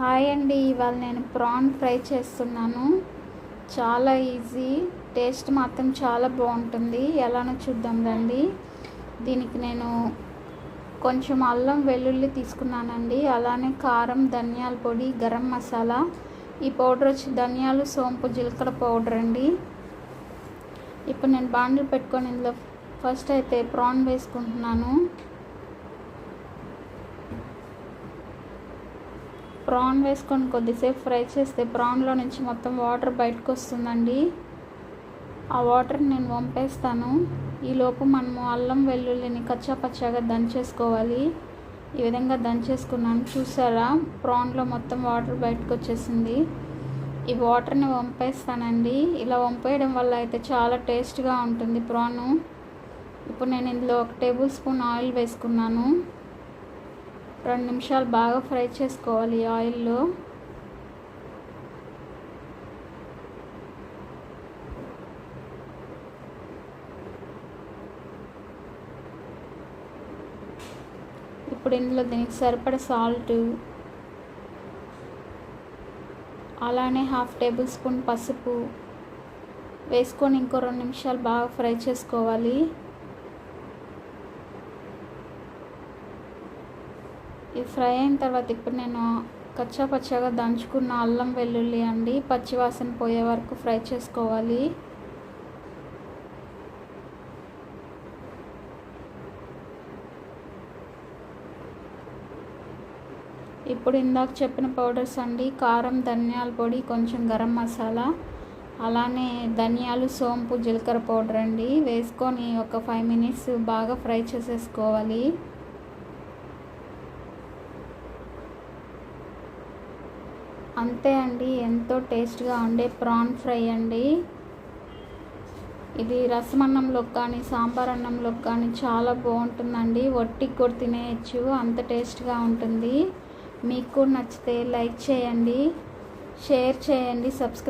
Hi అండి ఇవాళ నేను ప్రాన్ ఫ్రై చేస్తున్నాను. చాలా ఈజీ టేస్ట్ మాత్రం చాలా బాగుంటుంది. ఎలానో చూద్దాం రండి. దీనికి నేను కొంచెం అల్లం వెల్లుల్లి తీసుకున్నానండి. అలానే కారం ధనియాల పొడి గరం మసాలా. ఈ పౌడర్ వచ్చి ధనియాలు సోంపు జీలకర్ర పౌడర్ అండి. ఇప్పుడు నేను బాండ్లు పెట్టుకొని ఇందులో ఫస్ట్ అయితే ప్రాన్ వేసుకుంటున్నాను. ప్రాన్ వేసుకొని కొద్దిసేపు ఫ్రై చేస్తే ప్రాన్లో నుంచి మొత్తం వాటర్ బయటకు వస్తుందండి. ఆ వాటర్ నేను వంపేస్తాను. ఈలోపు మనము అల్లం వెల్లుల్లిని కచ్చా పచ్చాగా దంచేసుకోవాలి. ఈ విధంగా దంచేసుకున్నాను. చూసారా? ప్రాన్లో మొత్తం వాటర్ బయటకు వచ్చేసింది. ఈ వాటర్ని వంపేస్తానండి. ఇలా వంపేయడం వల్ల అయితే చాలా టేస్ట్గా ఉంటుంది ప్రాను. ఇప్పుడు నేను ఇందులో ఒక టేబుల్ స్పూన్ ఆయిల్ వేసుకున్నాను. రెండు నిమిషాలు బాగా ఫ్రై చేసుకోవాలి ఆయిల్లో. ఇప్పుడు ఇందులో దీనికి సరిపడ సాల్ట్. అలానే హాఫ్ టేబుల్ స్పూన్ పసుపు. వేసుకొని ఇంకో రెండు నిమిషాలు బాగా ఫ్రై చేసుకోవాలి. ఇది ఫ్రై అయిన తర్వాత ఇప్పుడు నేను కచ్చా పచ్చగా దంచుకున్న అల్లం వెల్లుల్లి అండి పచ్చివాసన పోయే వరకు ఫ్రై చేసుకోవాలి. ఇప్పుడు ఇందాక చెప్పిన పౌడర్స్ అండి కారం ధనియాల పొడి కొంచెం గరం మసాలా అలానే ధనియాలు సోంపు జీలకర్ర పౌడర్ అండి. వేసుకొని ఒక ఫైవ్ మినిట్స్ బాగా ఫ్రై చేసేసుకోవాలి. అంతే అండి ఎంతో టేస్ట్గా ఉండే ప్రాన్ ఫ్రై అండి. ఇది రసమన్నంలోకి కానీ సాంబార్ అన్నంలోకి కానీ చాలా బాగుంటుందండి. వట్టికి కూడా తినేయచ్చు అంత టేస్ట్గా ఉంటుంది. మీకు నచ్చితే లైక్ చేయండి షేర్ చేయండి సబ్స్క్రైబ్